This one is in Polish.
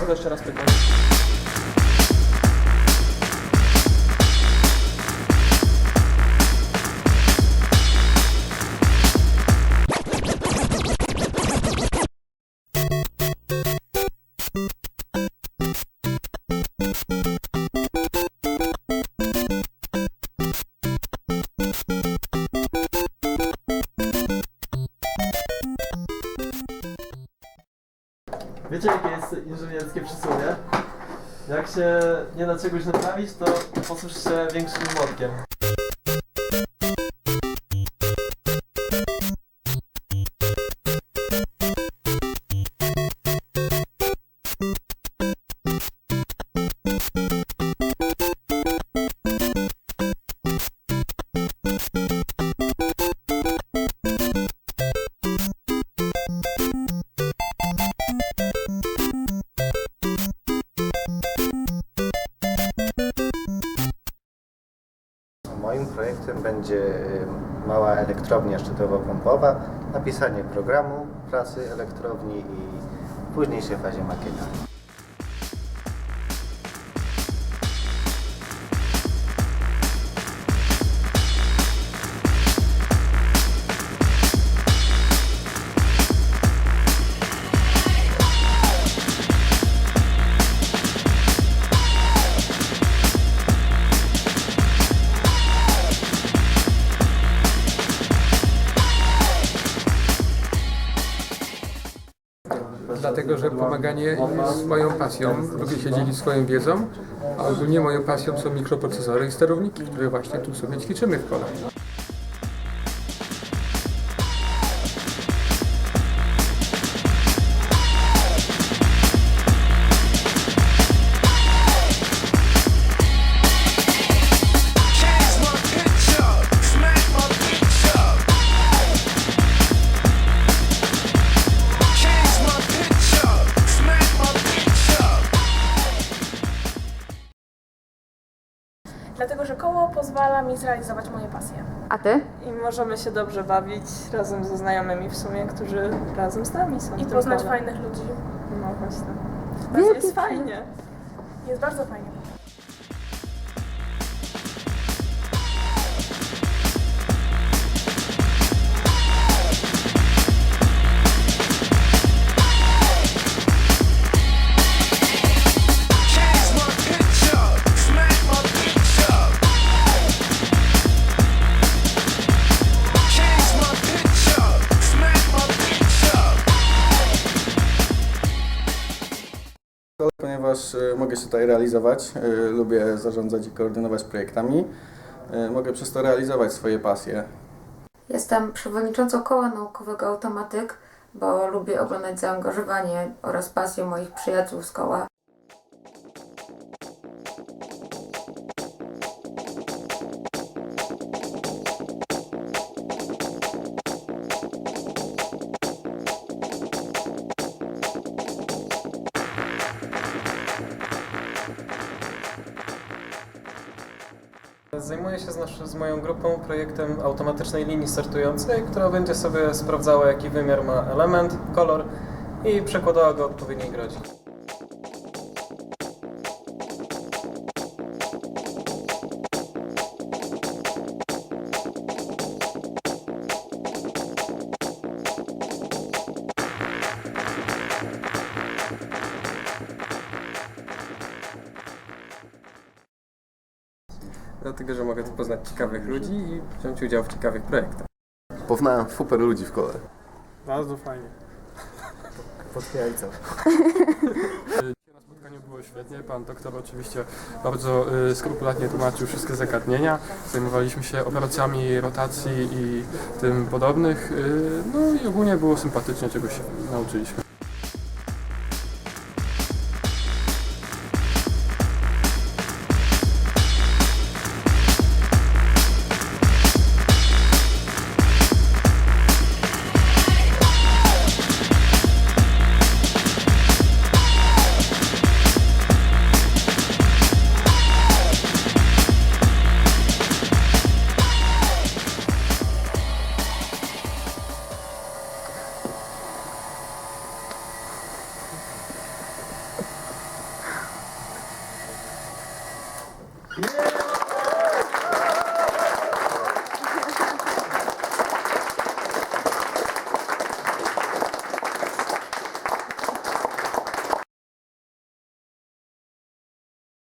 Tylko jeszcze raz pytam. Wiecie jakie jest inżynierskie przysłowie? Jak się nie da czegoś naprawić, to posłuż się większym młotkiem. Moim projektem będzie y, mała elektrownia szczytowo-pompowa, napisanie programu pracy elektrowni i w późniejszej fazie makieta. Dlatego, że pomaganie jest moją pasją. Lubię się dzielić swoją wiedzą, a ogólnie moją pasją są mikroprocesory i sterowniki, które właśnie tu sobie ćwiczymy w kole. Dlatego, że koło pozwala mi zrealizować moje pasje. A ty? I możemy się dobrze bawić razem ze znajomymi w sumie, którzy razem z nami są. I poznać kole. fajnych ludzi. No właśnie. Wielkie jest fajnie. Jest bardzo fajnie. Ponieważ y, mogę się tutaj realizować, y, lubię zarządzać i koordynować projektami, y, mogę przez to realizować swoje pasje. Jestem przewodniczącą koła naukowego Automatyk, bo lubię oglądać zaangażowanie oraz pasję moich przyjaciół z koła. Zajmuję się z, nasz, z moją grupą projektem automatycznej linii startującej, która będzie sobie sprawdzała jaki wymiar ma element, kolor i przekładała go odpowiedniej grozi. Dlatego, że mogę tu poznać ciekawych ludzi i wziąć udział w ciekawych projektach. Poznałem super ludzi w kole. Bardzo fajnie. Na spotkaniu było świetnie. Pan doktor oczywiście bardzo y, skrupulatnie tłumaczył wszystkie zagadnienia. Zajmowaliśmy się operacjami rotacji i tym podobnych. Y, no i ogólnie było sympatycznie, czegoś się nauczyliśmy.